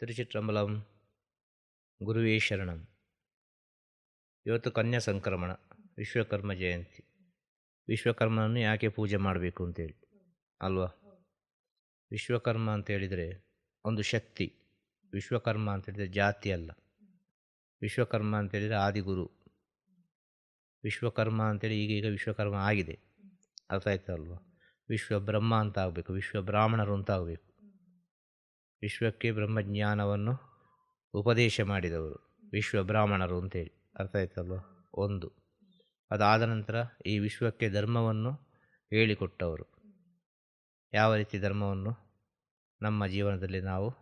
ತಿರುಚಿಟ್ರಂಬಲಂ ಗುರುವೇ ಶರಣಂ ಇವತ್ತು ಕನ್ಯಾ ಸಂಕ್ರಮಣ, ವಿಶ್ವಕರ್ಮ ಜಯಂತಿ. ವಿಶ್ವಕರ್ಮನನ್ನು ಯಾಕೆ ಪೂಜೆ ಮಾಡಬೇಕು ಅಂತೇಳಿ, ಅಲ್ವಾ? ವಿಶ್ವಕರ್ಮ ಅಂತೇಳಿದರೆ ಒಂದು ಶಕ್ತಿ, ವಿಶ್ವಕರ್ಮ ಅಂತೇಳಿದರೆ ಜಾತಿ ಅಲ್ಲ. ವಿಶ್ವಕರ್ಮ ಅಂತೇಳಿದರೆ ಆದಿಗುರು. ವಿಶ್ವಕರ್ಮ ಅಂತೇಳಿ ಈಗೀಗ ವಿಶ್ವಕರ್ಮ ಆಗಿದೆ. ಅರ್ಥ ಆಯ್ತಲ್ವ ವಿಶ್ವ ಬ್ರಹ್ಮ ಅಂತ ಆಗಬೇಕು ವಿಶ್ವ ಬ್ರಾಹ್ಮಣರು ಅಂತ ಆಗಬೇಕು. ವಿಶ್ವಕ್ಕೆ ಬ್ರಹ್ಮಜ್ಞಾನವನ್ನು ಉಪದೇಶ ಮಾಡಿದವರು ವಿಶ್ವ ಬ್ರಾಹ್ಮಣರು ಅಂತೇಳಿ. ಅರ್ಥ ಆಯ್ತಲ್ವ? ಒಂದು. ಅದಾದ ನಂತರ ಈ ವಿಶ್ವಕ್ಕೆ ಧರ್ಮವನ್ನು ಹೇಳಿಕೊಟ್ಟವರು. ಯಾವ ರೀತಿ ಧರ್ಮವನ್ನು? ನಮ್ಮ ಜೀವನದಲ್ಲಿ ನಾವು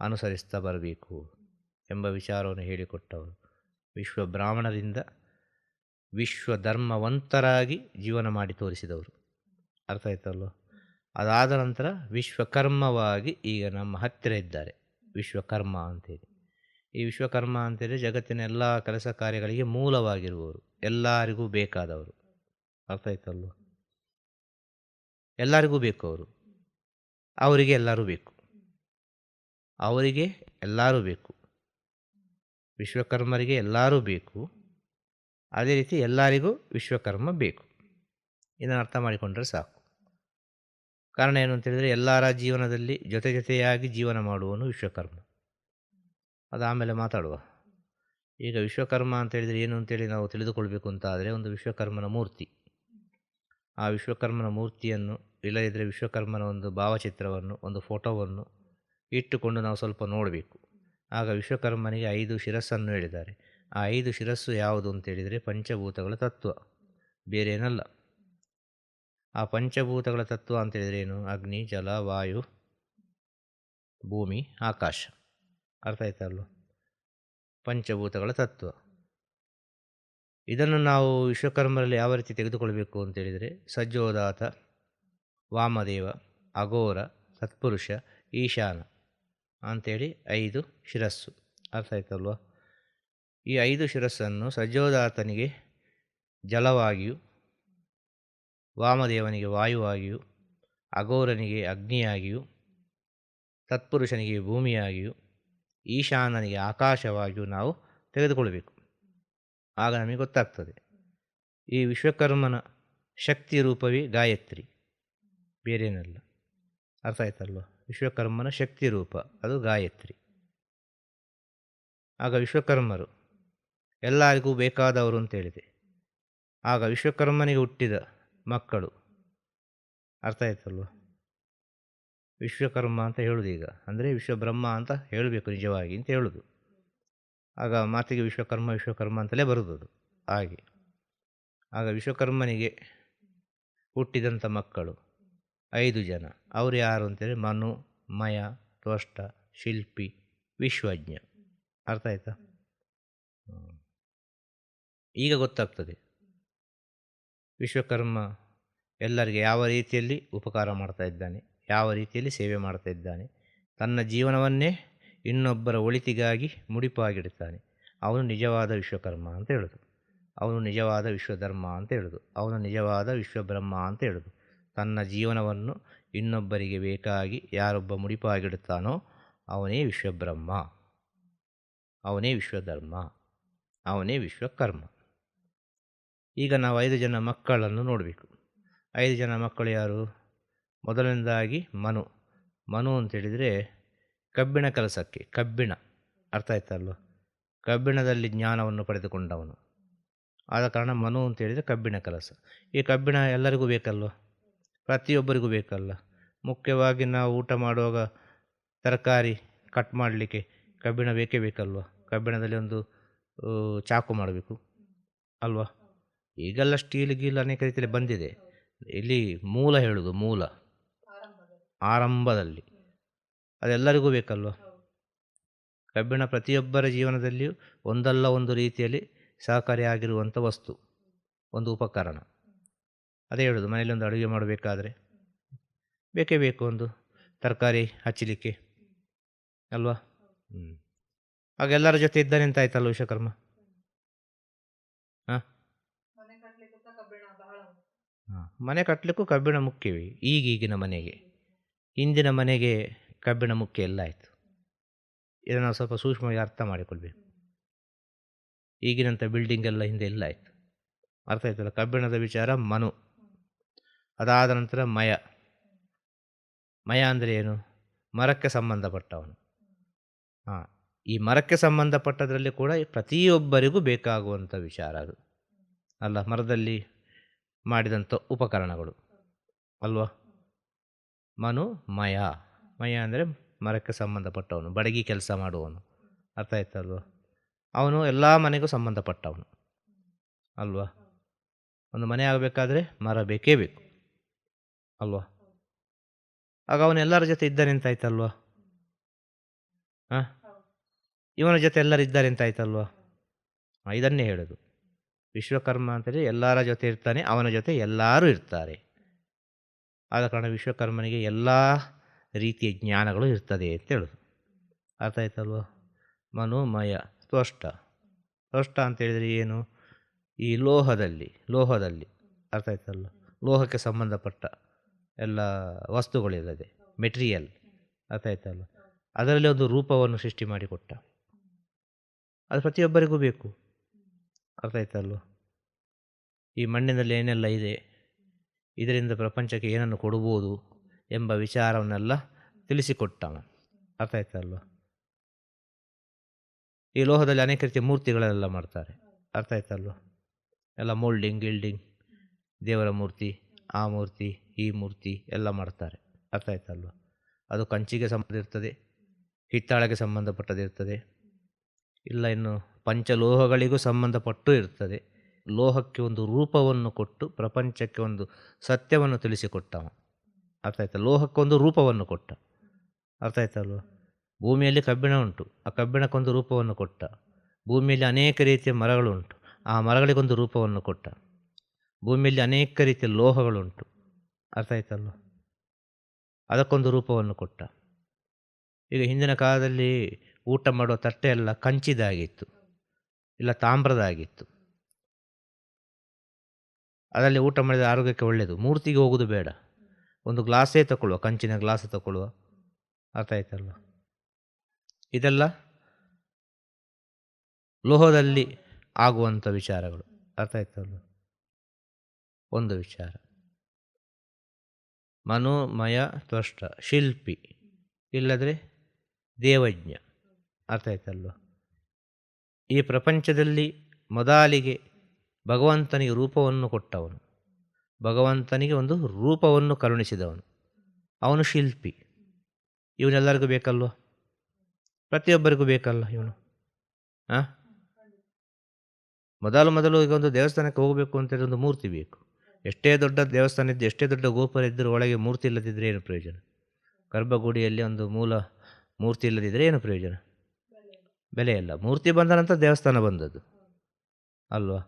ಅನುಸರಿಸ್ತಾ ಬರಬೇಕು ಎಂಬ ವಿಚಾರವನ್ನು ಹೇಳಿಕೊಟ್ಟವರು. ವಿಶ್ವ ಬ್ರಾಹ್ಮಣರಿಂದ ವಿಶ್ವ ಧರ್ಮವಂತರಾಗಿ ಜೀವನ ಮಾಡಿ ತೋರಿಸಿದವರು. ಅರ್ಥ ಆಯ್ತಲ್ವ? ಅದಾದ ನಂತರ ವಿಶ್ವಕರ್ಮವಾಗಿ ಈಗ ನಮ್ಮ ಹತ್ತಿರ ಇದ್ದಾರೆ. ವಿಶ್ವಕರ್ಮ ಅಂತೇಳಿ ಈ ವಿಶ್ವಕರ್ಮ ಅಂತೇಳಿ ಜಗತ್ತಿನ ಎಲ್ಲ ಕೆಲಸ ಕಾರ್ಯಗಳಿಗೆ ಮೂಲವಾಗಿರುವವರು. ಎಲ್ಲರಿಗೂ ಬೇಕಾದವರು. ಅರ್ಥ ಆಯ್ತಲ್ವ? ಎಲ್ಲರಿಗೂ ಬೇಕು ಅವರು. ಅವರಿಗೆ ಎಲ್ಲರೂ ಬೇಕು. ಅವರಿಗೆ ಎಲ್ಲರೂ ಬೇಕು. ವಿಶ್ವಕರ್ಮರಿಗೆ ಎಲ್ಲರೂ ಬೇಕು. ಅದೇ ರೀತಿ ಎಲ್ಲರಿಗೂ ವಿಶ್ವಕರ್ಮ ಬೇಕು. ಇದನ್ನು ಅರ್ಥ ಮಾಡಿಕೊಂಡ್ರೆ ಸಾಕು. ಕಾರಣ ಏನು ಅಂತೇಳಿದರೆ ಎಲ್ಲರ ಜೀವನದಲ್ಲಿ ಜೊತೆ ಜೊತೆಯಾಗಿ ಜೀವನ ಮಾಡುವನು ವಿಶ್ವಕರ್ಮ. ಅದು ಆಮೇಲೆ ಮಾತಾಡುವ. ಈಗ ವಿಶ್ವಕರ್ಮ ಅಂತ ಹೇಳಿದರೆ ಏನು ಅಂತೇಳಿ ನಾವು ತಿಳಿದುಕೊಳ್ಬೇಕು ಅಂತ ಆದರೆ ಒಂದು ವಿಶ್ವಕರ್ಮನ ಮೂರ್ತಿ. ಆ ವಿಶ್ವಕರ್ಮನ ಮೂರ್ತಿಯನ್ನು ಇಲ್ಲದಿದ್ದರೆ ವಿಶ್ವಕರ್ಮನ ಒಂದು ಭಾವಚಿತ್ರವನ್ನು, ಒಂದು ಫೋಟೋವನ್ನು ಇಟ್ಟುಕೊಂಡು ನಾವು ಸ್ವಲ್ಪ ನೋಡಬೇಕು. ಆಗ ವಿಶ್ವಕರ್ಮನಿಗೆ ಐದು ಶಿರಸ್ಸನ್ನು ಹೇಳಿದ್ದಾರೆ. ಆ ಐದು ಶಿರಸ್ಸು ಯಾವುದು ಅಂತೇಳಿದರೆ ಪಂಚಭೂತಗಳ ತತ್ವ. ಬೇರೇನಲ್ಲ. ಆ ಪಂಚಭೂತಗಳ ತತ್ವ ಅಂತೇಳಿದರೆ ಏನು? ಅಗ್ನಿ, ಜಲ, ವಾಯು, ಭೂಮಿ, ಆಕಾಶ. ಅರ್ಥ ಆಯ್ತಲ್ವ ಪಂಚಭೂತಗಳ ತತ್ವ. ಇದನ್ನು ನಾವು ವಿಶ್ವಕರ್ಮರಲ್ಲಿ ಯಾವ ರೀತಿ ತೆಗೆದುಕೊಳ್ಬೇಕು ಅಂತೇಳಿದರೆ ಸಜ್ಜೋದಾತ, ವಾಮದೇವ, ಅಘೋರ, ಸತ್ಪುರುಷ, ಈಶಾನ ಅಂಥೇಳಿ ಐದು ಶಿರಸ್ಸು. ಅರ್ಥ ಆಯ್ತಲ್ವ ಈ ಐದು ಶಿರಸ್ಸನ್ನು ಸಜ್ಜೋದಾತನಿಗೆ ಜಲವಾಗಿಯೂ ವಾಮದೇವನಿಗೆ ವಾಯುವಾಗಿಯೂ, ಅಘೋರನಿಗೆ ಅಗ್ನಿಯಾಗಿಯೂ ತತ್ಪುರುಷನಿಗೆ ಭೂಮಿಯಾಗಿಯೂ, ಈಶಾನನಿಗೆ ಆಕಾಶವಾಗಿಯೂ ನಾವು ತೆಗೆದುಕೊಳ್ಳಬೇಕು. ಆಗ ನಮಗೆ ಗೊತ್ತಾಗ್ತದೆ, ಈ ವಿಶ್ವಕರ್ಮನ ಶಕ್ತಿ ರೂಪವೇ ಗಾಯತ್ರಿ. ಬೇರೇನಲ್ಲ. ಅರ್ಥ ಆಯ್ತಲ್ವ? ವಿಶ್ವಕರ್ಮನ ಶಕ್ತಿ ರೂಪ, ಅದು ಗಾಯತ್ರಿ. ಆಗ ವಿಶ್ವಕರ್ಮರು ಎಲ್ಲರಿಗೂ ಬೇಕಾದವರು ಅಂತೇಳಿದೆ ಆಗ ವಿಶ್ವಕರ್ಮನಿಗೆ ಹುಟ್ಟಿದ ಮಕ್ಕಳು. ಅರ್ಥ ಆಯ್ತಲ್ವ? ವಿಶ್ವಕರ್ಮ ಅಂತ ಹೇಳುದು ಈಗ. ಅಂದರೆ ವಿಶ್ವಬ್ರಹ್ಮ ಅಂತ ಹೇಳಬೇಕು ನಿಜವಾಗಿ ಅಂತ ಹೇಳುದು. ಆಗ ಮಾತಿಗೆ ವಿಶ್ವಕರ್ಮ ವಿಶ್ವಕರ್ಮ ಅಂತಲೇ ಬರುದು ಹಾಗೆ. ಆಗ ವಿಶ್ವಕರ್ಮನಿಗೆ ಹುಟ್ಟಿದಂಥ ಮಕ್ಕಳು, ಐದು ಜನ. ಅವರು ಯಾರು ಅಂತೇಳಿ? ಮನು, ಮಯ, ತ್ವಷ್ಟ, ಶಿಲ್ಪಿ, ವಿಶ್ವಜ್ಞ. ಅರ್ಥ ಆಯ್ತಾ? ಈಗ ಗೊತ್ತಾಗ್ತದೆ. ವಿಶ್ವಕರ್ಮ ಎಲ್ಲರಿಗೆ ಯಾವ ರೀತಿಯಲ್ಲಿ ಉಪಕಾರ ಮಾಡ್ತಾ ಇದ್ದಾನೆ, ಯಾವ ರೀತಿಯಲ್ಲಿ ಸೇವೆ ಮಾಡ್ತಾ ಇದ್ದಾನೆ, ತನ್ನ ಜೀವನವನ್ನೇ ಇನ್ನೊಬ್ಬರ ಒಳಿತಿಗಾಗಿ ಮುಡಿಪಾಗಿಡುತ್ತಾನೆ ಅವನು ನಿಜವಾದ ವಿಶ್ವಕರ್ಮ ಅಂತ ಹೇಳೋದು. ಅವನು ನಿಜವಾದ ವಿಶ್ವಧರ್ಮ ಅಂತ ಹೇಳೋದು. ಅವನು ನಿಜವಾದ ವಿಶ್ವಬ್ರಹ್ಮ ಅಂತ ಹೇಳೋದು. ತನ್ನ ಜೀವನವನ್ನು ಇನ್ನೊಬ್ಬರಿಗೆ ಬೇಕಾಗಿ ಯಾರೊಬ್ಬ ಮುಡಿಪಾಗಿಡುತ್ತಾನೋ ಅವನೇ ವಿಶ್ವಬ್ರಹ್ಮ. ಅವನೇ ವಿಶ್ವಧರ್ಮ. ಅವನೇ ವಿಶ್ವಕರ್ಮ. ಈಗ ನಾವು ಐದು ಜನ ಮಕ್ಕಳನ್ನು ನೋಡಬೇಕು. ಐದು ಜನ ಮಕ್ಕಳು ಯಾರು? ಮೊದಲನೇದಾಗಿ ಮನು. ಮನು ಅಂತೇಳಿದರೆ ಕಬ್ಬಿಣ ಕೆಲಸಕ್ಕೆ, ಕಬ್ಬಿಣ. ಅರ್ಥ ಆಯ್ತಲ್ಲ ಕಬ್ಬಿಣದಲ್ಲಿ ಜ್ಞಾನವನ್ನು ಪಡೆದುಕೊಂಡವನು. ಆದ ಕಾರಣ ಮನು ಅಂತೇಳಿದರೆ ಕಬ್ಬಿಣ ಕೆಲಸ. ಈ ಕಬ್ಬಿಣ ಎಲ್ಲರಿಗೂ ಬೇಕಲ್ವ? ಪ್ರತಿಯೊಬ್ಬರಿಗೂ ಬೇಕಲ್ಲ. ಮುಖ್ಯವಾಗಿ ನಾವು ಊಟ ಮಾಡುವಾಗ ತರಕಾರಿ ಕಟ್ ಮಾಡಲಿಕ್ಕೆ ಕಬ್ಬಿಣ ಬೇಕೇ ಬೇಕಲ್ವ? ಕಬ್ಬಿಣದಲ್ಲಿ ಒಂದು ಚಾಕು ಮಾಡಬೇಕು. ಅಲ್ವಾ? ಈಗೆಲ್ಲ ಸ್ಟೀಲ್ ಗೀಲ್ ಅನೇಕ ರೀತಿಯಲ್ಲಿ ಬಂದಿದೆ. ಇಲ್ಲಿ ಮೂಲ ಹೇಳುದು, ಮೂಲ. ಆರಂಭದಲ್ಲಿ. ಅದೆಲ್ಲರಿಗೂ ಬೇಕಲ್ವ? ಕಬ್ಬಿಣ ಪ್ರತಿಯೊಬ್ಬರ ಜೀವನದಲ್ಲಿಯೂ ಒಂದಲ್ಲ ಒಂದು ರೀತಿಯಲ್ಲಿ ಸಹಕಾರಿಯಾಗಿರುವಂಥ ವಸ್ತು, ಒಂದು ಉಪಕರಣ. ಅದೇ ಹೇಳೋದು ಮನೇಲಿ ಒಂದು ಅಡುಗೆ ಮಾಡಬೇಕಾದ್ರೆ. ಬೇಕೇ ಬೇಕು ಒಂದು ತರಕಾರಿ ಹಚ್ಚಲಿಕ್ಕೆ, ಅಲ್ವಾ? ಹ್ಞೂ ಆಗ ಎಲ್ಲರ ಜೊತೆ ಇದ್ದಾನೆ ಅಂತ ಆಯ್ತಲ್ಲ ವಿಶ್ವಕರ್ಮ ಹಾಂ ಹಾಂ ಮನೆ ಕಟ್ಟಲಿಕ್ಕೂ ಕಬ್ಬಿಣ ಮುಖ್ಯವೇ ಈಗೀಗಿನ ಮನೆಗೆ. ಇಂದಿನ ಮನೆಗೆ ಕಬ್ಬಿಣ ಮುಖ್ಯ ಎಲ್ಲ ಆಯಿತು. ಇದನ್ನು ಸ್ವಲ್ಪ ಸೂಕ್ಷ್ಮವಾಗಿ ಅರ್ಥ ಮಾಡಿಕೊಳ್ಬೇಕು. ಈಗಿನಂಥ ಬಿಲ್ಡಿಂಗ್ ಎಲ್ಲ ಹಿಂದೆ ಇಲ್ಲ ಆಯಿತು. ಅರ್ಥ ಆಯ್ತಲ್ಲ? ಕಬ್ಬಿಣದ ವಿಚಾರ ಮನು. ಅದಾದ ನಂತರ ಮಯ. ಮಯ ಅಂದರೆ ಏನು? ಮರಕ್ಕೆ ಸಂಬಂಧಪಟ್ಟವನು. ಹಾಂ, ಈ ಮರಕ್ಕೆ ಸಂಬಂಧಪಟ್ಟದರಲ್ಲಿ ಕೂಡ ಪ್ರತಿಯೊಬ್ಬರಿಗೂ ಬೇಕಾಗುವಂಥ ವಿಚಾರ ಅದು. ಅಲ್ಲ, ಮರದಲ್ಲಿ ಮಾಡಿದಂಥ ಉಪಕರಣಗಳು. ಅಲ್ವಾ? ಮನು, ಮಯ. ಮಯ ಅಂದರೆ ಮರಕ್ಕೆ ಸಂಬಂಧಪಟ್ಟವನು, ಬಡಗಿ ಕೆಲಸ ಮಾಡುವವನು. ಅರ್ಥ ಆಯ್ತಲ್ವ? ಅವನು ಎಲ್ಲ ಮನೆಗೂ ಸಂಬಂಧಪಟ್ಟವನು. ಅಲ್ವಾ? ಒಂದು ಮನೆ ಆಗಬೇಕಾದ್ರೆ ಮರ ಬೇಕೇ ಬೇಕು. ಅಲ್ವಾ? ಆಗ ಅವನು ಎಲ್ಲರ ಜೊತೆ ಇದ್ದಾನೆ ಅಂತ ಆಯ್ತಲ್ವಾ ಹಾಂ? ಇವನ ಜೊತೆ ಎಲ್ಲರೂ ಇದ್ದಾರೆ ಅಂತ ಆಯ್ತಲ್ವಾ ಇದನ್ನೇ ಹೇಳೋದು. ವಿಶ್ವಕರ್ಮ ಅಂತೇಳಿ ಎಲ್ಲರ ಜೊತೆ ಇರ್ತಾನೆ, ಅವನ ಜೊತೆ ಎಲ್ಲರೂ ಇರ್ತಾರೆ. ಆದ ಕಾರಣ ವಿಶ್ವಕರ್ಮನಿಗೆ ಎಲ್ಲ ರೀತಿಯ ಜ್ಞಾನಗಳು ಇರ್ತದೆ ಅಂತ ಹೇಳೋದು. ಅರ್ಥ ಆಯ್ತಲ್ವ? ಮನೋಮಯ ತ್ವಷ್ಟ ತ್ವಷ್ಟ ಅಂತ ಹೇಳಿದರೆ ಏನು? ಈ ಲೋಹದಲ್ಲಿ ಲೋಹದಲ್ಲಿ. ಅರ್ಥ ಆಯ್ತಲ್ವ? ಲೋಹಕ್ಕೆ ಸಂಬಂಧಪಟ್ಟ ಎಲ್ಲ ವಸ್ತುಗಳಿರ್ತದೆ ಮೆಟೀರಿಯಲ್. ಅರ್ಥ ಆಯ್ತಲ್ವ? ಅದರಲ್ಲಿ ಒಂದು ರೂಪವನ್ನು ಸೃಷ್ಟಿ ಮಾಡಿಕೊಟ್ಟ. ಅದು ಪ್ರತಿಯೊಬ್ಬರಿಗೂ ಬೇಕು. ಅರ್ಥ ಈ ಮಣ್ಣಿನಲ್ಲಿ ಏನೆಲ್ಲ ಇದೆ? ಇದರಿಂದ ಪ್ರಪಂಚಕ್ಕೆ ಏನನ್ನು ಕೊಡಬಹುದು ಎಂಬ ವಿಚಾರವನ್ನೆಲ್ಲ ತಿಳಿಸಿಕೊಟ್ಟವನು. ಅರ್ಥ ಈ ಲೋಹದಲ್ಲಿ ಅನೇಕ ರೀತಿಯ ಮೂರ್ತಿಗಳೆಲ್ಲ ಮಾಡ್ತಾರೆ. ಅರ್ಥ ಆಯ್ತಲ್ವ ಎಲ್ಲ ಮೋಲ್ಡಿಂಗ್, ಗಿಲ್ಡಿಂಗ್, ದೇವರ ಮೂರ್ತಿ, ಆ ಮೂರ್ತಿ, ಈ ಮೂರ್ತಿ ಎಲ್ಲ ಮಾಡ್ತಾರೆ. ಅರ್ಥ ಅದು ಕಂಚಿಗೆ ಸಂಬಂಧ ಇರ್ತದೆ, ಹಿತ್ತಾಳೆಗೆ ಸಂಬಂಧಪಟ್ಟದಿರ್ತದೆ ಇಲ್ಲ ಇನ್ನು ಪಂಚಲೋಹಗಳಿಗೂ ಸಂಬಂಧಪಟ್ಟು ಇರ್ತದೆ. ಲೋಹಕ್ಕೆ ಒಂದು ರೂಪವನ್ನು ಕೊಟ್ಟು ಪ್ರಪಂಚಕ್ಕೆ ಒಂದು ಸತ್ಯವನ್ನು ತಿಳಿಸಿಕೊಟ್ಟವ. ಅರ್ಥ ಆಯ್ತಾ? ಲೋಹಕ್ಕೊಂದು ರೂಪವನ್ನು ಕೊಟ್ಟ. ಅರ್ಥ ಆಯ್ತಲ್ವ ಭೂಮಿಯಲ್ಲಿ ಕಬ್ಬಿಣ ಉಂಟು. ಆ ಕಬ್ಬಿಣಕ್ಕೊಂದು ರೂಪವನ್ನು ಕೊಟ್ಟ. ಭೂಮಿಯಲ್ಲಿ ಅನೇಕ ರೀತಿಯ ಮರಗಳುಂಟು. ಆ ಮರಗಳಿಗೊಂದು ರೂಪವನ್ನು ಕೊಟ್ಟ. ಭೂಮಿಯಲ್ಲಿ ಅನೇಕ ರೀತಿಯ ಲೋಹಗಳುಂಟು. ಅರ್ಥ ಆಯ್ತಲ್ವ ಅದಕ್ಕೊಂದು ರೂಪವನ್ನು ಕೊಟ್ಟ. ಈಗ ಹಿಂದಿನ ಕಾಲದಲ್ಲಿ ಊಟ ಮಾಡುವ ತಟ್ಟೆ ಎಲ್ಲ ಕಂಚಿದಾಗಿತ್ತು. ಇಲ್ಲ ತಾಮ್ರದಾಗಿತ್ತು. ಅದರಲ್ಲಿ ಊಟ ಮಾಡಿದ ಆರೋಗ್ಯಕ್ಕೆ ಒಳ್ಳೆಯದು ಮೂರ್ತಿಗೆ ಹೋಗೋದು ಬೇಡ. ಒಂದು ಗ್ಲಾಸೇ ತಗೊಳ್ಳುವ, ಕಂಚಿನ ಗ್ಲಾಸ್ ತಗೊಳ್ಳುವ. ಅರ್ಥ ಆಯ್ತಲ್ವ? ಇದೆಲ್ಲ ಲೋಹದಲ್ಲಿ ಆಗುವಂಥ ವಿಚಾರಗಳು. ಅರ್ಥ ಆಯ್ತಲ್ವ? ಒಂದು ವಿಚಾರ. ಮನೋಮಯ ತ್ವಷ್ಟ, ಶಿಲ್ಪಿ. ಇಲ್ಲದ್ರೆ ದೇವಜ್ಞ. ಅರ್ಥ ಆಯ್ತಲ್ವ? ಈ ಪ್ರಪಂಚದಲ್ಲಿ ಮೊದಲಿಗೆ ಭಗವಂತನಿಗೆ ರೂಪವನ್ನು ಕೊಟ್ಟವನು. ಭಗವಂತನಿಗೆ ಒಂದು ರೂಪವನ್ನು ಕರುಣಿಸಿದವನು. ಅವನು ಶಿಲ್ಪಿ. ಇವನೆಲ್ಲರಿಗೂ ಬೇಕಲ್ವ? ಪ್ರತಿಯೊಬ್ಬರಿಗೂ ಬೇಕಲ್ಲ ಇವನು? ಹಾಂ ಮೊದಲು ಮೊದಲು ಈಗ ಒಂದು ದೇವಸ್ಥಾನಕ್ಕೆ ಹೋಗಬೇಕು ಅಂತೇಳಿ ಒಂದು ಮೂರ್ತಿ ಬೇಕು. ಎಷ್ಟೇ ದೊಡ್ಡ ದೇವಸ್ಥಾನ ಇದ್ದು ಎಷ್ಟೇ ದೊಡ್ಡ ಗೋಪುರ ಇದ್ದರೂ ಒಳಗೆ ಮೂರ್ತಿ ಇಲ್ಲದಿದ್ದರೆ ಏನು ಪ್ರಯೋಜನ? ಗರ್ಭಗುಡಿಯಲ್ಲಿ ಒಂದು ಮೂಲ ಮೂರ್ತಿ ಇಲ್ಲದಿದ್ದರೆ ಏನು ಪ್ರಯೋಜನ? ಬೆಲೆ ಇಲ್ಲ. ಮೂರ್ತಿ ಬಂದ ನಂತರ ದೇವಸ್ಥಾನ ಬಂದದ್ದು. ಅಲ್ವಾ?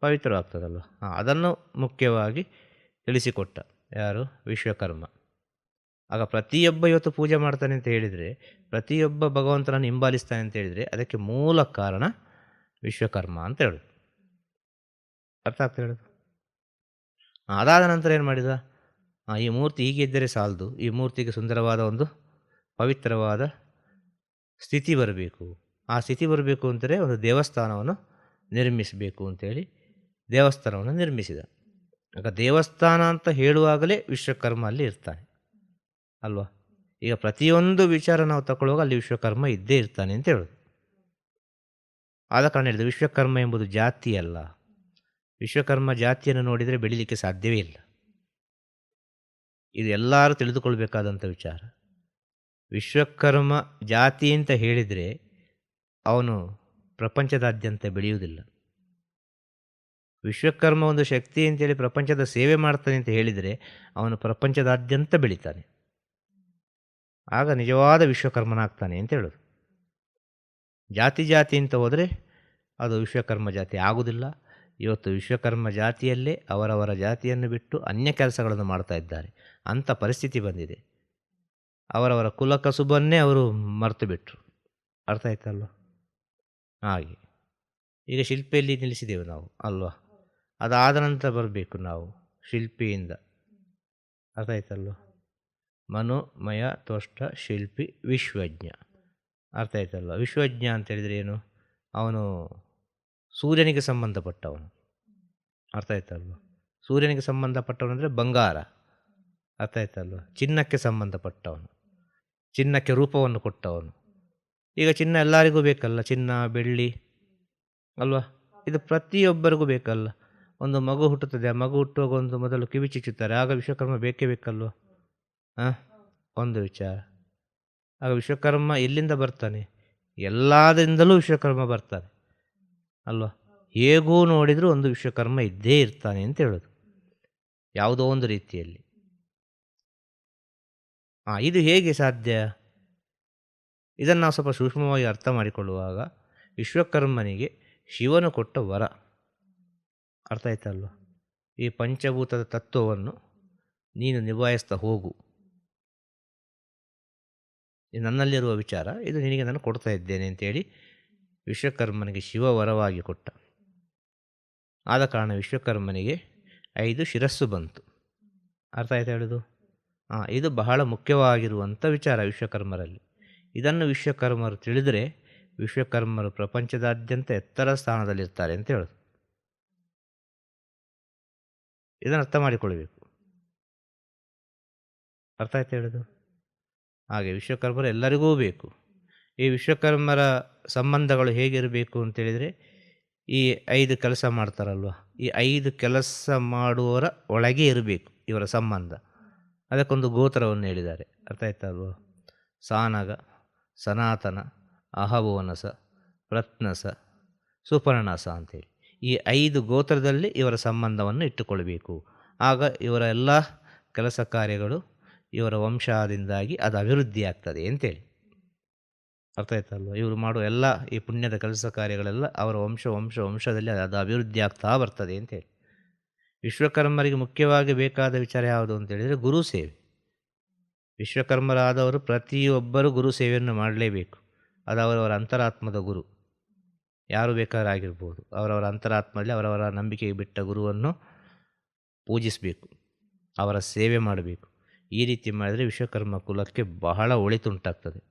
ಪವಿತ್ರವಾಗ್ತದಲ್ವ? ಹಾಂ, ಅದನ್ನು ಮುಖ್ಯವಾಗಿ ತಿಳಿಸಿಕೊಟ್ಟ ಯಾರು? ವಿಶ್ವಕರ್ಮ. ಆಗ ಪ್ರತಿಯೊಬ್ಬ ಇವತ್ತು ಪೂಜೆ ಮಾಡ್ತಾನೆ ಅಂತ ಹೇಳಿದರೆ, ಪ್ರತಿಯೊಬ್ಬ ಭಗವಂತನನ್ನು ಹಿಂಬಾಲಿಸ್ತಾನೆ ಅಂತ ಹೇಳಿದರೆ ಅದಕ್ಕೆ ಮೂಲ ಕಾರಣ ವಿಶ್ವಕರ್ಮ ಅಂತ ಹೇಳೋದು. ಅರ್ಥ ಆಗ್ತಾ ಹೇಳೋದು ಅದಾದ ನಂತರ ಏನು ಮಾಡಿದ? ಈ ಮೂರ್ತಿ ಹೀಗೆ ಇದ್ದರೆ ಸಾಲದು. ಈ ಮೂರ್ತಿಗೆ ಸುಂದರವಾದ ಒಂದು ಪವಿತ್ರವಾದ ಸ್ಥಿತಿ ಬರಬೇಕು. ಆ ಸ್ಥಿತಿ ಬರಬೇಕು ಅಂತಲೇ ಒಂದು ದೇವಸ್ಥಾನವನ್ನು ನಿರ್ಮಿಸಬೇಕು ಅಂತೇಳಿ ದೇವಸ್ಥಾನವನ್ನು ನಿರ್ಮಿಸಿದ. ಆಗ ದೇವಸ್ಥಾನ ಅಂತ ಹೇಳುವಾಗಲೇ ವಿಶ್ವಕರ್ಮ ಅಲ್ಲಿ ಇರ್ತಾನೆ. ಅಲ್ವಾ? ಈಗ ಪ್ರತಿಯೊಂದು ವಿಚಾರ ನಾವು ತಗೊಳ್ಳುವಾಗ ಅಲ್ಲಿ ವಿಶ್ವಕರ್ಮ ಇದ್ದೇ ಇರ್ತಾನೆ ಅಂತ ಹೇಳೋದು. ಆದ ಕಾರಣ ಹೇಳಿದೆ, ವಿಶ್ವಕರ್ಮ ಎಂಬುದು ಜಾತಿ ಅಲ್ಲ. ವಿಶ್ವಕರ್ಮ ಜಾತಿಯನ್ನು ನೋಡಿದರೆ ಬೆಳಿಲಿಕ್ಕೆ ಸಾಧ್ಯವೇ ಇಲ್ಲ. ಇದು ಎಲ್ಲರೂ ತಿಳಿದುಕೊಳ್ಬೇಕಾದಂಥ ವಿಚಾರ. ವಿಶ್ವಕರ್ಮ ಜಾತಿ ಅಂತ ಹೇಳಿದರೆ ಅವನು ಪ್ರಪಂಚದಾದ್ಯಂತ ಬೆಳೆಯುವುದಿಲ್ಲ. ವಿಶ್ವಕರ್ಮ ಒಂದು ಶಕ್ತಿ ಅಂತೇಳಿ ಪ್ರಪಂಚದ ಸೇವೆ ಮಾಡ್ತಾನೆ ಅಂತ ಹೇಳಿದರೆ ಅವನು ಪ್ರಪಂಚದಾದ್ಯಂತ ಬೆಳೀತಾನೆ. ಆಗ ನಿಜವಾದ ವಿಶ್ವಕರ್ಮನಾಗ್ತಾನೆ ಅಂತ ಹೇಳೋದು. ಜಾತಿ ಜಾತಿ ಅಂತ ಹೋದರೆ ಅದು ವಿಶ್ವಕರ್ಮ ಜಾತಿ ಆಗುವುದಿಲ್ಲ. ಇವತ್ತು ವಿಶ್ವಕರ್ಮ ಜಾತಿಯಲ್ಲೇ ಅವರವರ ಜಾತಿಯನ್ನು ಬಿಟ್ಟು ಅನ್ಯ ಕೆಲಸಗಳನ್ನು ಮಾಡ್ತಾ ಇದ್ದಾರೆ. ಅಂಥ ಪರಿಸ್ಥಿತಿ ಬಂದಿದೆ. ಅವರವರ ಕುಲ ಕಸುಬನ್ನೇ ಅವರು ಮರೆತು ಬಿಟ್ಟರು ಅರ್ಥ ಆಯ್ತಲ್ವ? ಹಾಗೆ. ಈಗ ಶಿಲ್ಪಿಯಲ್ಲಿ ನಿಲ್ಲಿಸಿದೆವು ನಾವು, ಅಲ್ವಾ? ಅದಾದ ನಂತರ ಬರಬೇಕು ನಾವು, ಶಿಲ್ಪಿಯಿಂದ. ಅರ್ಥ ಆಯ್ತಲ್ವ? ಮನೋಮಯ ತೋಷ್ಟ ಶಿಲ್ಪಿ, ವಿಶ್ವಜ್ಞ. ಅರ್ಥ ಆಯ್ತಲ್ವ? ವಿಶ್ವಜ್ಞ ಅಂತ ಹೇಳಿದರೆ ಏನು? ಅವನು ಸೂರ್ಯನಿಗೆ ಸಂಬಂಧಪಟ್ಟವನು. ಅರ್ಥ ಆಯ್ತಲ್ವ? ಸೂರ್ಯನಿಗೆ ಸಂಬಂಧಪಟ್ಟವನು ಅಂದರೆ ಬಂಗಾರ. ಅರ್ಥ ಆಯ್ತಲ್ವ? ಚಿನ್ನಕ್ಕೆ ಸಂಬಂಧಪಟ್ಟವನು. ಚಿನ್ನಕ್ಕೆ ರೂಪವನ್ನು ಕೊಟ್ಟವನು. ಈಗ ಚಿನ್ನ ಎಲ್ಲರಿಗೂ ಬೇಕಲ್ಲ? ಚಿನ್ನ, ಬೆಳ್ಳಿ, ಅಲ್ವಾ? ಇದು ಪ್ರತಿಯೊಬ್ಬರಿಗೂ ಬೇಕಲ್ಲ? ಒಂದು ಮಗು ಹುಟ್ಟುತ್ತದೆ, ಆ ಮಗು ಹುಟ್ಟುವಾಗ ಒಂದು ಮೊದಲು ಕಿವಿ ಚುಚ್ಚುತ್ತಾರೆ. ಆಗ ವಿಶ್ವಕರ್ಮ ಬೇಕೇ ಬೇಕಲ್ವ? ಹಾಂ ಒಂದು ವಿಚಾರ. ಆಗ ವಿಶ್ವಕರ್ಮ ಎಲ್ಲಿಂದ ಬರ್ತಾನೆ? ಎಲ್ಲದರಿಂದಲೂ ವಿಶ್ವಕರ್ಮ ಬರ್ತಾನೆ. ಅಲ್ವಾ? ಹೇಗೂ ನೋಡಿದರೂ ಒಂದು ವಿಶ್ವಕರ್ಮ ಇದ್ದೇ ಇರ್ತಾನೆ ಅಂತ ಹೇಳೋದು. ಯಾವುದೋ ಒಂದು ರೀತಿಯಲ್ಲಿ. ಇದು ಹೇಗೆ ಸಾಧ್ಯ? ಇದನ್ನು ನಾವು ಸ್ವಲ್ಪ ಸೂಕ್ಷ್ಮವಾಗಿ ಅರ್ಥ ಮಾಡಿಕೊಳ್ಳುವಾಗ ವಿಶ್ವಕರ್ಮನಿಗೆ ಶಿವನು ಕೊಟ್ಟ ವರ. ಅರ್ಥ ಆಯ್ತಲ್ವ ಈ ಪಂಚಭೂತದ ತತ್ವವನ್ನು ನೀನು ನಿಭಾಯಿಸ್ತಾ ಹೋಗು. ನನ್ನಲ್ಲಿರುವ ವಿಚಾರ. ಇದು ನಿನಗೆ ನಾನು ಕೊಡ್ತಾ ಇದ್ದೇನೆ ಅಂತೇಳಿ ವಿಶ್ವಕರ್ಮನಿಗೆ ಶಿವ ವರವಾಗಿ ಕೊಟ್ಟ. ಆದ ಕಾರಣ ವಿಶ್ವಕರ್ಮನಿಗೆ ಐದು ಶಿರಸ್ಸು ಬಂತು. ಅರ್ಥ ಆಯ್ತಾ ಹೇಳೋದು? ಇದು ಬಹಳ ಮುಖ್ಯವಾಗಿರುವಂಥ ವಿಚಾರ ವಿಶ್ವಕರ್ಮರಲ್ಲಿ. ಇದನ್ನು ವಿಶ್ವಕರ್ಮರು ತಿಳಿದರೆ ವಿಶ್ವಕರ್ಮರು ಪ್ರಪಂಚದಾದ್ಯಂತ ಎತ್ತರ ಸ್ಥಾನದಲ್ಲಿರ್ತಾರೆ ಅಂತ ಹೇಳೋದು. ಇದನ್ನು ಅರ್ಥ ಮಾಡಿಕೊಳ್ಬೇಕು ಅರ್ಥ ಆಯ್ತು ಹೇಳೋದು? ಹಾಗೆ ವಿಶ್ವಕರ್ಮರು ಎಲ್ಲರಿಗೂ ಬೇಕು. ಈ ವಿಶ್ವಕರ್ಮರ ಸಂಬಂಧಗಳು ಹೇಗಿರಬೇಕು ಅಂತೇಳಿದರೆ ಈ ಐದು ಕೆಲಸ ಮಾಡ್ತಾರಲ್ವ? ಈ ಐದು ಕೆಲಸ ಮಾಡುವವರ ಒಳಗೆ ಇರಬೇಕು ಇವರ ಸಂಬಂಧ. ಅದಕ್ಕೊಂದು ಗೋತ್ರವನ್ನು ಹೇಳಿದ್ದಾರೆ. ಅರ್ಥ ಆಯ್ತಲ್ವ ಸಾನಗ, ಸನಾತನ ಅಹಭುವನಸ ಪ್ರತ್ನಸ, ಸುಪರ್ಣಸ ಅಂತೇಳಿ. ಈ ಐದು ಗೋತ್ರದಲ್ಲಿ ಇವರ ಸಂಬಂಧವನ್ನು ಇಟ್ಟುಕೊಳ್ಬೇಕು ಆಗ ಇವರ ಎಲ್ಲ ಕೆಲಸ ಕಾರ್ಯಗಳು ಇವರ ವಂಶದಿಂದಾಗಿ ಅದು ಅಭಿವೃದ್ಧಿ ಆಗ್ತದೆ ಅಂತೇಳಿ. ಅರ್ಥ ಆಯ್ತಲ್ವ ಇವರು ಮಾಡುವ ಎಲ್ಲ ಈ ಪುಣ್ಯದ ಕೆಲಸ ಕಾರ್ಯಗಳೆಲ್ಲ ಅವರ ವಂಶ ವಂಶ, ವಂಶದಲ್ಲಿ ಅದು ಅಭಿವೃದ್ಧಿ ಆಗ್ತಾ ಬರ್ತದೆ ಅಂತೇಳಿ. ವಿಶ್ವಕರ್ಮರಿಗೆ ಮುಖ್ಯವಾಗಿ ಬೇಕಾದ ವಿಚಾರ ಯಾವುದು ಅಂತೇಳಿದರೆ ಗುರು ಸೇವೆ. ವಿಶ್ವಕರ್ಮರಾದವರು ಪ್ರತಿಯೊಬ್ಬರು ಗುರು ಸೇವೆಯನ್ನು ಮಾಡಲೇಬೇಕು. ಅದು ಅವರವರ ಅಂತರಾತ್ಮದ ಗುರು. ಯಾರು ಬೇಕಾದ್ರೂ ಆಗಿರ್ಬೋದು ಅವರವರ ಅಂತರಾತ್ಮದಲ್ಲಿ ಅವರವರ ನಂಬಿಕೆಗೆ ಬಿಟ್ಟ ಗುರುವನ್ನು ಪೂಜಿಸಬೇಕು. ಅವರ ಸೇವೆ ಮಾಡಬೇಕು. ಈ ರೀತಿ ಮಾಡಿದರೆ ವಿಶ್ವಕರ್ಮ ಕುಲಕ್ಕೆ ಬಹಳ ಒಳಿತುಂಟಾಗ್ತದೆ.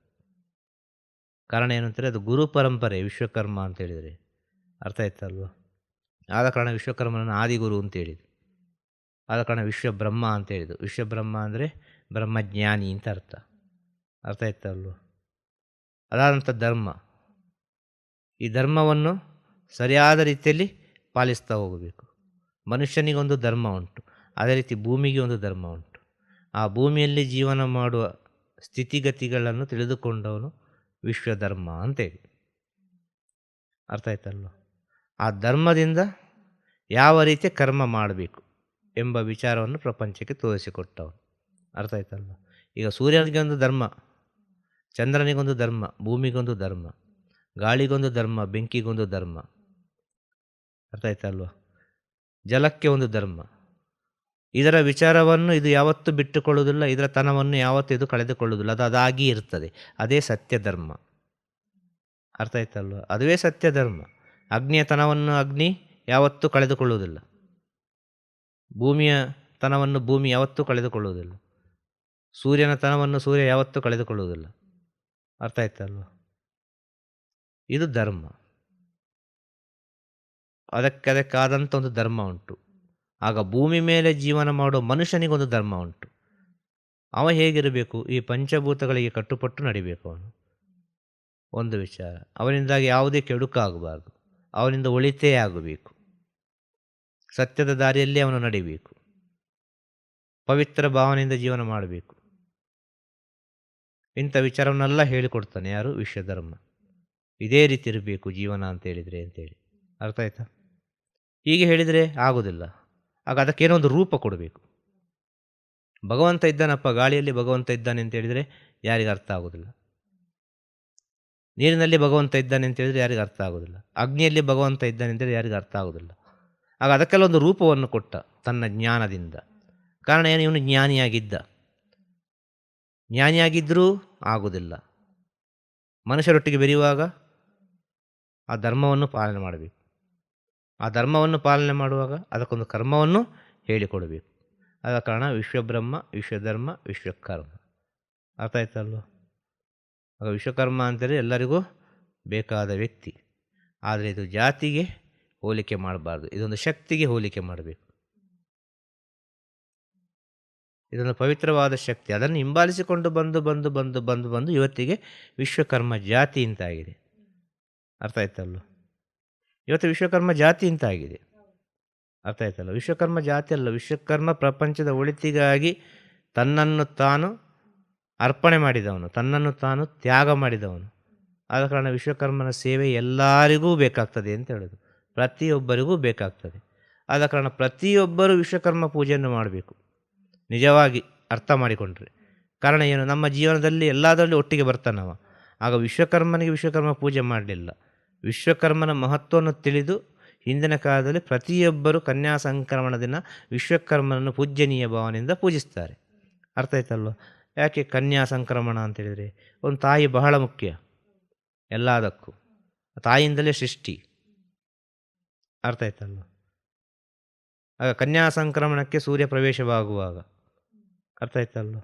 ಕಾರಣ ಏನಂತಾರೆ ಅದು ಗುರು ಪರಂಪರೆ ವಿಶ್ವಕರ್ಮ ಅಂತ ಹೇಳಿದರೆ. ಅರ್ಥ ಆಯ್ತಲ್ವ ಆದ ಕಾರಣ ವಿಶ್ವಕರ್ಮನನ್ನು ಆದಿಗುರು ಅಂತ ಹೇಳಿದರು. ಆದ ಕಾರಣ ವಿಶ್ವಬ್ರಹ್ಮ ಅಂತ ಹೇಳಿದರು. ವಿಶ್ವಬ್ರಹ್ಮ ಅಂದರೆ ಬ್ರಹ್ಮಜ್ಞಾನಿ ಅಂತ ಅರ್ಥ. ಅರ್ಥ ಆಯ್ತಲ್ವ ಅದಾದಂಥ ಧರ್ಮ. ಈ ಧರ್ಮವನ್ನು ಸರಿಯಾದ ರೀತಿಯಲ್ಲಿ ಪಾಲಿಸ್ತಾ ಹೋಗಬೇಕು. ಮನುಷ್ಯನಿಗೊಂದು ಧರ್ಮ ಉಂಟು. ಅದೇ ರೀತಿ ಭೂಮಿಗೆ ಒಂದು ಧರ್ಮ ಉಂಟು. ಆ ಭೂಮಿಯಲ್ಲಿ ಜೀವನ ಮಾಡುವ ಸ್ಥಿತಿಗತಿಗಳನ್ನು ತಿಳಿದುಕೊಂಡವನು ವಿಶ್ವಧರ್ಮ ಅಂತೇಳಿ ಅರ್ಥ ಆಯ್ತಲ್ವ ಆ ಧರ್ಮದಿಂದ ಯಾವ ರೀತಿ ಕರ್ಮ ಮಾಡಬೇಕು ಎಂಬ ವಿಚಾರವನ್ನು ಪ್ರಪಂಚಕ್ಕೆ ತೋರಿಸಿಕೊಟ್ಟವನು. ಅರ್ಥ ಆಯ್ತಲ್ವ? ಈಗ ಸೂರ್ಯನಿಗೆ ಒಂದು ಧರ್ಮ ಚಂದ್ರನಿಗೊಂದು ಧರ್ಮ ಭೂಮಿಗೊಂದು ಧರ್ಮ ಗಾಳಿಗೊಂದು ಧರ್ಮ ಬೆಂಕಿಗೊಂದು ಧರ್ಮ. ಅರ್ಥ ಆಯ್ತಲ್ವ? ಜಲಕ್ಕೆ ಒಂದು ಧರ್ಮ. ಇದರ ವಿಚಾರವನ್ನು ಇದು ಯಾವತ್ತೂ ಬಿಟ್ಟುಕೊಳ್ಳುವುದಿಲ್ಲ, ಇದರ ತನವನ್ನು ಯಾವತ್ತೂ ಇದು ಕಳೆದುಕೊಳ್ಳುವುದಿಲ್ಲ, ಅದು ಅದಾಗಿ ಇರ್ತದೆ. ಅದೇ ಸತ್ಯ ಧರ್ಮ ಅರ್ಥ ಆಯ್ತಲ್ವ? ಅದುವೇ ಸತ್ಯ ಧರ್ಮ ಅಗ್ನಿಯ ತನವನ್ನು ಅಗ್ನಿ ಯಾವತ್ತೂ ಕಳೆದುಕೊಳ್ಳುವುದಿಲ್ಲ. ಭೂಮಿಯ ತನವನ್ನು ಭೂಮಿ ಯಾವತ್ತೂ ಕಳೆದುಕೊಳ್ಳುವುದಿಲ್ಲ. ಸೂರ್ಯನ ತನವನ್ನು ಸೂರ್ಯ ಯಾವತ್ತೂ ಕಳೆದುಕೊಳ್ಳುವುದಿಲ್ಲ. ಅರ್ಥ ಆಯ್ತಲ್ವ? ಇದು ಧರ್ಮ. ಅದಕ್ಕೆ ಅದಕ್ಕಾದಂಥ ಒಂದು ಧರ್ಮ ಉಂಟು. ಆಗ ಭೂಮಿ ಮೇಲೆ ಜೀವನ ಮಾಡುವ ಮನುಷ್ಯನಿಗೊಂದು ಧರ್ಮ ಉಂಟು. ಅವ ಹೇಗಿರಬೇಕು? ಈ ಪಂಚಭೂತಗಳಿಗೆ ಕಟ್ಟುಪಟ್ಟು ನಡಿಬೇಕು ಅವನು. ಒಂದು ವಿಚಾರ. ಅವನಿಂದಾಗಿ ಯಾವುದೇ ಕೆಡುಕಾಗಬಾರ್ದು. ಅವನಿಂದ ಒಳಿತೇ ಆಗಬೇಕು. ಸತ್ಯದ ದಾರಿಯಲ್ಲಿ ಅವನು ನಡಿಬೇಕು. ಪವಿತ್ರ ಭಾವನೆಯಿಂದ ಜೀವನ ಮಾಡಬೇಕು. ಇಂಥ ವಿಚಾರವನ್ನೆಲ್ಲ ಹೇಳಿಕೊಡ್ತಾನೆ ಯಾರು? ವಿಶ್ವಧರ್ಮ. ಇದೇ ರೀತಿ ಇರಬೇಕು ಜೀವನ ಅಂತ ಹೇಳಿದರೆ ಅಂತೇಳಿ. ಅರ್ಥ ಆಯ್ತಾ? ಹೀಗೆ ಹೇಳಿದರೆ ಆಗೋದಿಲ್ಲ. ಆಗ ಅದಕ್ಕೇನೋ ಒಂದು ರೂಪ ಕೊಡಬೇಕು. ಭಗವಂತ ಇದ್ದಾನಪ್ಪ, ಗಾಳಿಯಲ್ಲಿ ಭಗವಂತ ಇದ್ದಾನೆ ಅಂತ ಹೇಳಿದರೆ ಯಾರಿಗೂ ಅರ್ಥ ಆಗೋದಿಲ್ಲ. ನೀರಿನಲ್ಲಿ ಭಗವಂತ ಇದ್ದಾನೆ ಅಂತ ಹೇಳಿದರೆ ಯಾರಿಗೂ ಅರ್ಥ ಆಗೋದಿಲ್ಲ. ಅಗ್ನಿಯಲ್ಲಿ ಭಗವಂತ ಇದ್ದಾನೆ ಅಂತೇಳಿ ಯಾರಿಗೂ ಅರ್ಥ ಆಗೋದಿಲ್ಲ. ಆಗ ಅದಕ್ಕೆಲ್ಲ ಒಂದು ರೂಪವನ್ನು ಕೊಟ್ಟ ತನ್ನ ಜ್ಞಾನದಿಂದ. ಕಾರಣ ಏನು? ಇವನು ಜ್ಞಾನಿಯಾಗಿದ್ದ. ಜ್ಞಾನಿಯಾಗಿದ್ದರೂ ಆಗುವುದಿಲ್ಲ ಮನುಷ್ಯರೊಟ್ಟಿಗೆ ಬೆರೆಯುವಾಗ ಆ ಧರ್ಮವನ್ನು ಪಾಲನೆ ಮಾಡಬೇಕು. ಆ ಧರ್ಮವನ್ನು ಪಾಲನೆ ಮಾಡುವಾಗ ಅದಕ್ಕೊಂದು ಕರ್ಮವನ್ನು ಹೇಳಿಕೊಡಬೇಕು. ಆದ ಕಾರಣ ವಿಶ್ವಬ್ರಹ್ಮ, ವಿಶ್ವಧರ್ಮ, ವಿಶ್ವಕರ್ಮ. ಅರ್ಥ ಆಯ್ತಲ್ವ ಆಗ ವಿಶ್ವಕರ್ಮ ಅಂತೇಳಿ ಎಲ್ಲರಿಗೂ ಬೇಕಾದ ವ್ಯಕ್ತಿ. ಆದರೆ ಇದು ಜಾತಿಗೆ ಹೋಲಿಕೆ ಮಾಡಬಾರ್ದು. ಇದೊಂದು ಶಕ್ತಿಗೆ ಹೋಲಿಕೆ ಮಾಡಬೇಕು. ಇದೊಂದು ಪವಿತ್ರವಾದ ಶಕ್ತಿ. ಅದನ್ನು ಹಿಂಬಾಲಿಸಿಕೊಂಡು ಬಂದು ಬಂದು ಬಂದು ಬಂದು ಬಂದು ಇವತ್ತಿಗೆ ವಿಶ್ವಕರ್ಮ ಜಾತಿ ಇಂತಾಗಿದೆ ಅರ್ಥ ಆಯ್ತಲ್ಲ ಇವತ್ತು ವಿಶ್ವಕರ್ಮ ಜಾತಿ ಅಂತಾಗಿದೆ. ಅರ್ಥ ಆಯ್ತಲ್ಲ ವಿಶ್ವಕರ್ಮ ಜಾತಿ ಅಲ್ಲ. ವಿಶ್ವಕರ್ಮ ಪ್ರಪಂಚದ ಒಳಿತಿಗಾಗಿ ತನ್ನನ್ನು ತಾನು ಅರ್ಪಣೆ ಮಾಡಿದವನು, ತನ್ನನ್ನು ತಾನು ತ್ಯಾಗ ಮಾಡಿದವನು. ಆದ ಕಾರಣ ವಿಶ್ವಕರ್ಮನ ಸೇವೆ ಎಲ್ಲರಿಗೂ ಬೇಕಾಗ್ತದೆ ಅಂತ ಹೇಳೋದು. ಪ್ರತಿಯೊಬ್ಬರಿಗೂ ಬೇಕಾಗ್ತದೆ. ಆದ ಕಾರಣ ಪ್ರತಿಯೊಬ್ಬರು ವಿಶ್ವಕರ್ಮ ಪೂಜೆಯನ್ನು ಮಾಡಬೇಕು. ನಿಜವಾಗಿ ಅರ್ಥ ಮಾಡಿಕೊಂಡ್ರೆ. ಕಾರಣ ಏನು? ನಮ್ಮ ಜೀವನದಲ್ಲಿ ಎಲ್ಲದರಲ್ಲಿ ಒಟ್ಟಿಗೆ ಬರ್ತಾನವ. ಆಗ ವಿಶ್ವಕರ್ಮನಿಗೆ ವಿಶ್ವಕರ್ಮ ಪೂಜೆ ಮಾಡಲಿಲ್ಲ. ವಿಶ್ವಕರ್ಮನ ಮಹತ್ವವನ್ನು ತಿಳಿದು ಹಿಂದಿನ ಕಾಲದಲ್ಲಿ ಪ್ರತಿಯೊಬ್ಬರು ಕನ್ಯಾ ಸಂಕ್ರಮಣ ದಿನ ವಿಶ್ವಕರ್ಮನನ್ನು ಪೂಜ್ಯನೀಯ ಭಾವನೆಯಿಂದ ಪೂಜಿಸ್ತಾರೆ. ಅರ್ಥ ಆಯ್ತಲ್ವ? ಯಾಕೆ ಕನ್ಯಾ ಸಂಕ್ರಮಣ ಅಂತೇಳಿದರೆ ಒಂದು ತಾಯಿ ಬಹಳ ಮುಖ್ಯ ಎಲ್ಲದಕ್ಕೂ. ತಾಯಿಯಿಂದಲೇ ಸೃಷ್ಟಿ. ಅರ್ಥ ಆಯ್ತಲ್ಲ ಆಗ ಕನ್ಯಾ ಸಂಕ್ರಮಣಕ್ಕೆ ಸೂರ್ಯ ಪ್ರವೇಶವಾಗುವಾಗ. ಅರ್ಥ ಆಯ್ತಲ್ವ?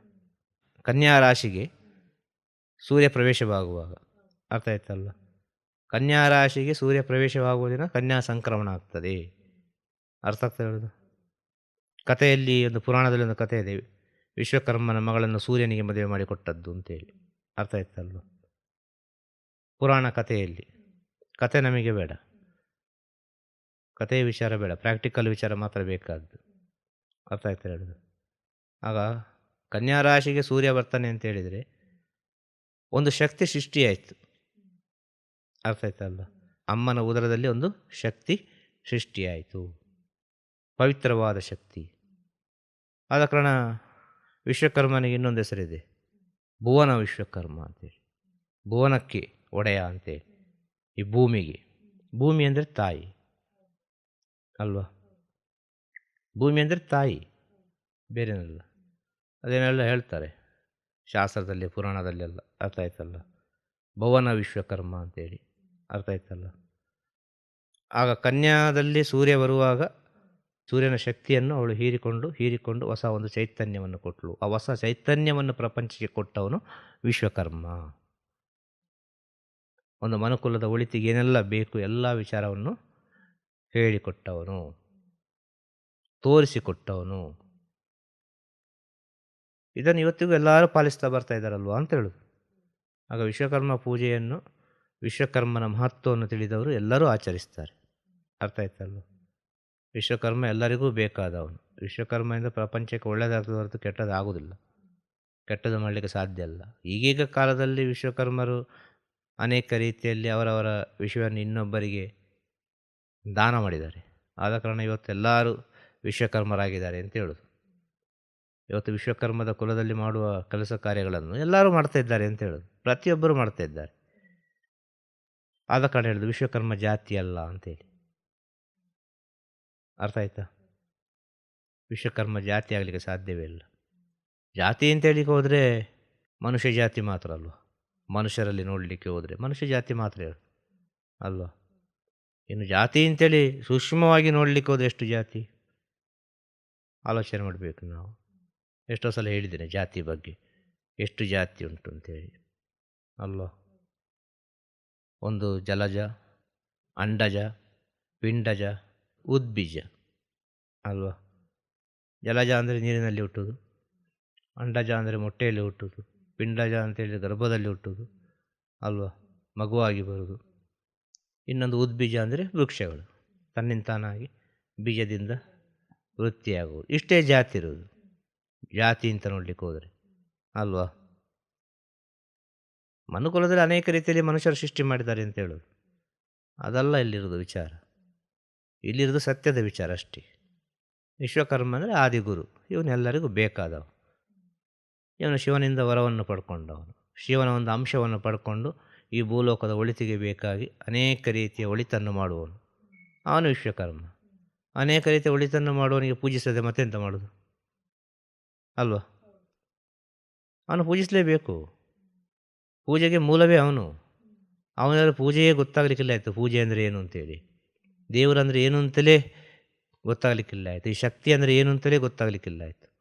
ಕನ್ಯಾ ರಾಶಿಗೆ ಸೂರ್ಯ ಪ್ರವೇಶವಾಗುವಾಗ. ಅರ್ಥ ಆಯ್ತಲ್ವ? ಕನ್ಯಾ ರಾಶಿಗೆ ಸೂರ್ಯ ಪ್ರವೇಶವಾಗುವ ದಿನ ಕನ್ಯಾ ಸಂಕ್ರಮಣ ಆಗ್ತದೆ. ಅರ್ಥ ಆಗ್ತಾ ಹೇಳೋದು ಕಥೆಯಲ್ಲಿ ಒಂದು ಪುರಾಣದಲ್ಲಿ ಒಂದು ಕಥೆ ಇದೆ. ವಿಶ್ವಕರ್ಮನ ಮಗಳನ್ನು ಸೂರ್ಯನಿಗೆ ಮದುವೆ ಮಾಡಿಕೊಟ್ಟದ್ದು ಅಂತೇಳಿ. ಅರ್ಥ ಆಯ್ತಲ್ವ? ಪುರಾಣ ಕಥೆಯಲ್ಲಿ. ಕತೆ ನಮಗೆ ಬೇಡ. ಕಥೆಯ ವಿಚಾರ ಬೇಡ. ಪ್ರಾಕ್ಟಿಕಲ್ ವಿಚಾರ ಮಾತ್ರ ಬೇಕಾದ್ದು. ಅರ್ಥ ಆಯ್ತಾ ಹೇಳೋದು? ಆಗ ಕನ್ಯಾ ರಾಶಿಗೆ ಸೂರ್ಯ ಬರ್ತಾನೆ ಅಂತ ಹೇಳಿದರೆ ಒಂದು ಶಕ್ತಿ ಸೃಷ್ಟಿಯಾಯಿತು. ಅರ್ಥ ಆಯ್ತಲ್ಲ ಅಮ್ಮನ ಉದರದಲ್ಲಿ ಒಂದು ಶಕ್ತಿ ಸೃಷ್ಟಿಯಾಯಿತು. ಪವಿತ್ರವಾದ ಶಕ್ತಿ. ಆದ ಕಾರಣ ವಿಶ್ವಕರ್ಮನಿಗೆ ಇನ್ನೊಂದು ಹೆಸರಿದೆ. ಭುವನ ವಿಶ್ವಕರ್ಮ ಅಂತೇಳಿ. ಭುವನಕ್ಕೆ ಒಡೆಯ ಅಂತೇಳಿ. ಈ ಭೂಮಿಗೆ. ಭೂಮಿ ಅಂದರೆ ತಾಯಿ. ಅಲ್ವಾ? ಭೂಮಿ ಅಂದರೆ ತಾಯಿ. ಬೇರೆನಲ್ಲ. ಅದೇನೆಲ್ಲ ಹೇಳ್ತಾರೆ. ಶಾಸ್ತ್ರದಲ್ಲಿ ಪುರಾಣದಲ್ಲೆಲ್ಲ ಅರ್ಥ ಆಯ್ತಲ್ಲ? ಭುವನ ವಿಶ್ವಕರ್ಮ ಅಂತೇಳಿ. ಅರ್ಥ ಆಯ್ತಲ್ಲ? ಆಗ ಕನ್ಯಾದಲ್ಲಿ ಸೂರ್ಯ ಬರುವಾಗ ಸೂರ್ಯನ ಶಕ್ತಿಯನ್ನು ಅವಳು ಹೀರಿಕೊಂಡು ಹೀರಿಕೊಂಡು ಹೊಸ ಒಂದು ಚೈತನ್ಯವನ್ನು ಕೊಟ್ಟಳು ಆ ಹೊಸ ಚೈತನ್ಯವನ್ನು ಪ್ರಪಂಚಕ್ಕೆ ಕೊಟ್ಟವನು ವಿಶ್ವಕರ್ಮ. ಒಂದು ಮನುಕುಲದ ಒಳಿತಿಗೆ ಏನೆಲ್ಲ ಬೇಕು ಎಲ್ಲ ವಿಚಾರವನ್ನು ಹೇಳಿಕೊಟ್ಟವನು. ತೋರಿಸಿಕೊಟ್ಟವನು. ಇದನ್ನು ಇವತ್ತಿಗೂ ಎಲ್ಲರೂ ಪಾಲಿಸ್ತಾ ಬರ್ತಾ ಇದ್ದಾರಲ್ವಾ ಅಂತ ಆಗ ವಿಶ್ವಕರ್ಮ ಪೂಜೆಯನ್ನು, ವಿಶ್ವಕರ್ಮನ ಮಹತ್ವವನ್ನು ತಿಳಿದವರು ಎಲ್ಲರೂ ಆಚರಿಸ್ತಾರೆ. ಅರ್ಥ ಆಯ್ತಲ್ವ? ವಿಶ್ವಕರ್ಮ ಎಲ್ಲರಿಗೂ ಬೇಕಾದವನು. ವಿಶ್ವಕರ್ಮದಿಂದ ಪ್ರಪಂಚಕ್ಕೆ ಒಳ್ಳೆಯದಾಗ್ತದೆ ಹೊರತು ಕೆಟ್ಟದಾಗುವುದಿಲ್ಲ ಕೆಟ್ಟದ್ದು ಮಾಡಲಿಕ್ಕೆ ಸಾಧ್ಯ ಅಲ್ಲ. ಈಗೀಗ ಕಾಲದಲ್ಲಿ ವಿಶ್ವಕರ್ಮರು ಅನೇಕ ರೀತಿಯಲ್ಲಿ ಅವರವರ ವಿಷಯವನ್ನು ಇನ್ನೊಬ್ಬರಿಗೆ ದಾನ ಮಾಡಿದ್ದಾರೆ. ಆದ ಕಾರಣ ಇವತ್ತು ಎಲ್ಲರೂ ವಿಶ್ವಕರ್ಮರಾಗಿದ್ದಾರೆ ಅಂತ ಹೇಳೋದು. ಇವತ್ತು ವಿಶ್ವಕರ್ಮದ ಕುಲದಲ್ಲಿ ಮಾಡುವ ಕೆಲಸ ಕಾರ್ಯಗಳನ್ನು ಎಲ್ಲರೂ ಮಾಡ್ತಾ ಇದ್ದಾರೆ ಅಂತ ಹೇಳೋದು. ಪ್ರತಿಯೊಬ್ಬರು ಮಾಡ್ತಾ ಇದ್ದಾರೆ. ಆದ ಕಾರಣ ಹೇಳೋದು ವಿಶ್ವಕರ್ಮ ಜಾತಿ ಅಲ್ಲ ಅಂತೇಳಿ ಅರ್ಥ ಆಯ್ತಾ? ವಿಶ್ವಕರ್ಮ ಜಾತಿ ಆಗಲಿಕ್ಕೆ ಸಾಧ್ಯವೇ ಇಲ್ಲ. ಜಾತಿ ಅಂತ ಹೇಳಿಕ್ಕೆ ಹೋದರೆ ಮನುಷ್ಯ ಜಾತಿ ಮಾತ್ರ ಅಲ್ವಾ? ಮನುಷ್ಯರಲ್ಲಿ ನೋಡಲಿಕ್ಕೆ ಹೋದರೆ ಮನುಷ್ಯ ಜಾತಿ ಮಾತ್ರ ಅಲ್ವಾ? ಇನ್ನು ಜಾತಿ ಅಂತೇಳಿ ಸೂಕ್ಷ್ಮವಾಗಿ ನೋಡಲಿಕ್ಕೆ ಹೋದ್ರೆ ಎಷ್ಟು ಜಾತಿ? ಆಲೋಚನೆ ಮಾಡಬೇಕು ನಾವು. ಎಷ್ಟೋ ಸಲ ಹೇಳಿದ್ದೇನೆ ಜಾತಿ ಬಗ್ಗೆ. ಎಷ್ಟು ಜಾತಿ ಉಂಟು ಅಂತೇಳಿ. ಅಲ್ವಾ? ಒಂದು ಜಲಜ, ಅಂಡಜ, ಪಿಂಡಜ ಉದ್ಬೀಜ. ಅಲ್ವಾ? ಜಲಜ ಅಂದರೆ ನೀರಿನಲ್ಲಿ ಹುಟ್ಟುದು ಅಂಡಜ ಅಂದರೆ ಮೊಟ್ಟೆಯಲ್ಲಿ ಹುಟ್ಟೋದು ಪಿಂಡಜ ಅಂತೇಳಿ ಗರ್ಭದಲ್ಲಿ ಹುಟ್ಟುದು, ಅಲ್ವಾ? ಮಗುವಾಗಿ ಬರುವುದು ಇನ್ನೊಂದು ಉದ್ಬೀಜ ಅಂದರೆ ವೃಕ್ಷಗಳು. ತನ್ನಿಂತಾನಾಗಿ ಬೀಜದಿಂದ ವೃತ್ತಿಯಾಗುವುದು. ಇಷ್ಟೇ ಜಾತಿ ಇರುವುದು. ಜಾತಿ ಅಂತ ನೋಡಲಿಕ್ಕೆ ಹೋದರೆ, ಅಲ್ವಾ? ಮನುಕುಲದಲ್ಲಿ ಅನೇಕ ರೀತಿಯಲ್ಲಿ ಮನುಷ್ಯರು ಸೃಷ್ಟಿ ಮಾಡಿದ್ದಾರೆ ಅಂತ ಹೇಳೋದು. ಅದಲ್ಲ ಇಲ್ಲಿರೋದು ವಿಚಾರ. ಇಲ್ಲಿರೋದು ಸತ್ಯದ ವಿಚಾರ ಅಷ್ಟೇ. ವಿಶ್ವಕರ್ಮ ಅಂದರೆ ಆದಿಗುರು. ಇವನೆಲ್ಲರಿಗೂ ಬೇಕಾದವ ಇವನು ಶಿವನಿಂದ ವರವನ್ನು ಪಡ್ಕೊಂಡವನು. ಶಿವನ ಒಂದು ಅಂಶವನ್ನು ಪಡ್ಕೊಂಡು ಈ ಭೂಲೋಕದ ಒಳಿತಿಗೆ ಬೇಕಾಗಿ ಅನೇಕ ರೀತಿಯ ಒಳಿತನ್ನು ಮಾಡುವವನು. ಅವನು ವಿಶ್ವಕರ್ಮ. ಅನೇಕ ರೀತಿಯ ಒಳಿತನ್ನು ಮಾಡುವವನಿಗೆ ಪೂಜಿಸದೆ ಮತ್ತೆಂತ ಮಾಡೋದು? ಅಲ್ವಾ? ಅವನು ಪೂಜಿಸಲೇಬೇಕು. ಪೂಜೆಗೆ ಮೂಲವೇ ಅವನು. ಅವನೆಲ್ಲ ಪೂಜೆಯೇ ಗೊತ್ತಾಗಲಿಕ್ಕಿಲ್ಲ ಆಯಿತು. ಪೂಜೆ ಅಂದರೆ ಏನು ಅಂತೇಳಿ. ದೇವರಂದರೆ ಏನು ಅಂತಲೇ ಗೊತ್ತಾಗಲಿಕ್ಕಿಲ್ಲ ಆಯಿತು. ಈ ಶಕ್ತಿ ಅಂದರೆ ಏನು ಅಂತಲೇ ಗೊತ್ತಾಗಲಿಕ್ಕಿಲ್ಲ ಆಯಿತು.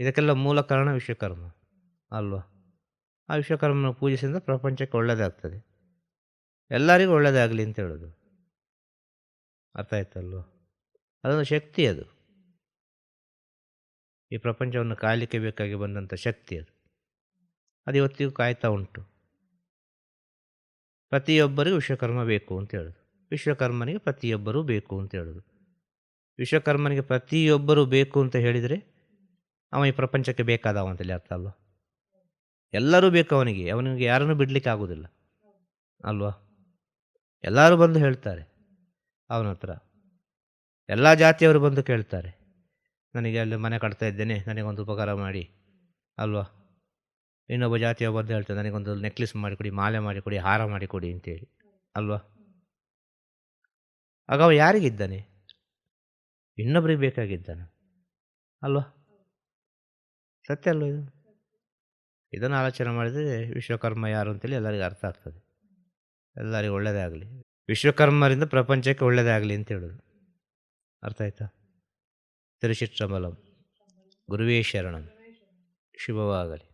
ಇದಕ್ಕೆಲ್ಲ ಮೂಲ ಕಾರಣ ವಿಶ್ವಕರ್ಮ ಅಲ್ವಾ? ಆ ವಿಶ್ವಕರ್ಮನ ಪೂಜಿಸಿದ ಪ್ರಪಂಚಕ್ಕೆ ಒಳ್ಳೆಯದಾಗ್ತದೆ ಎಲ್ಲರಿಗೂ ಒಳ್ಳೆಯದಾಗಲಿ ಅಂತ ಹೇಳೋದು. ಅರ್ಥ ಆಯ್ತಲ್ವ? ಅದೊಂದು ಶಕ್ತಿ ಅದು. ಈ ಪ್ರಪಂಚವನ್ನು ಕಾಯಲಿಕ್ಕೆ ಬೇಕಾಗಿ ಬಂದಂಥ ಶಕ್ತಿ ಅದು. ಅದು ಇವತ್ತಿಗೂ ಕಾಯ್ತಾ ಉಂಟು. ಪ್ರತಿಯೊಬ್ಬರಿಗೂ ವಿಶ್ವಕರ್ಮ ಬೇಕು ಅಂತ ಹೇಳೋದು. ವಿಶ್ವಕರ್ಮನಿಗೆ ಪ್ರತಿಯೊಬ್ಬರೂ ಬೇಕು ಅಂತ ಹೇಳೋದು. ವಿಶ್ವಕರ್ಮನಿಗೆ ಪ್ರತಿಯೊಬ್ಬರೂ ಬೇಕು ಅಂತ ಹೇಳಿದರೆ ಅವ ಈ ಪ್ರಪಂಚಕ್ಕೆ ಬೇಕಾದವ ಅಂತೇಳಿ ಅರ್ಥ ಅಲ್ವಾ? ಎಲ್ಲರೂ ಬೇಕು ಅವನಿಗೆ ಅವನಿಗೆ ಯಾರನ್ನೂ ಬಿಡಲಿಕ್ಕೆ ಆಗೋದಿಲ್ಲ. ಅಲ್ವಾ? ಎಲ್ಲರೂ ಬಂದು ಹೇಳ್ತಾರೆ, ಅವನ ಹತ್ರ. ಎಲ್ಲ ಜಾತಿಯವರು ಬಂದು ಕೇಳ್ತಾರೆ, ನನಗೆ ಅಲ್ಲಿ ಮನೆ ಕಟ್ತಾ ಇದ್ದೇನೆ, ನನಗೊಂದು ಉಪಕಾರ ಮಾಡಿ. ಅಲ್ವಾ? ಇನ್ನೊಬ್ಬ ಜಾತಿಯವರು ಬಂದು ಹೇಳ್ತಾರೆ, ನನಗೊಂದು ನೆಕ್ಲೆಸ್ ಮಾಡಿಕೊಡಿ, ಮಾಲೆ ಮಾಡಿಕೊಡಿ, ಹಾರ ಮಾಡಿಕೊಡಿ ಅಂತೇಳಿ. ಅಲ್ವಾ? ಆಗ ಅವ ಯಾರಿಗಿದ್ದಾನೆ? ಇನ್ನೊಬ್ರಿಗೆ ಬೇಕಾಗಿದ್ದಾನೆ. ಅಲ್ವಾ? ಸತ್ಯ ಅಲ್ವ ಇದು? ಇದನ್ನು ಆಲೋಚನೆ ಮಾಡಿದರೆ ವಿಶ್ವಕರ್ಮ ಯಾರು ಅಂತೇಳಿ ಎಲ್ಲರಿಗೂ ಅರ್ಥ ಆಗ್ತದೆ. ಎಲ್ಲರಿಗೂ ಒಳ್ಳೆಯದೇ ಆಗಲಿ. ವಿಶ್ವಕರ್ಮರಿಂದ ಪ್ರಪಂಚಕ್ಕೆ ಒಳ್ಳೆಯದೇ ಆಗಲಿ ಅಂತ ಹೇಳೋದು. ಅರ್ಥ ಆಯ್ತಾ? ತಿರುಚಿತ್ರಮಲಂ ಗುರುವೇ ಶರಣಂ. ಶುಭವಾಗಲಿ.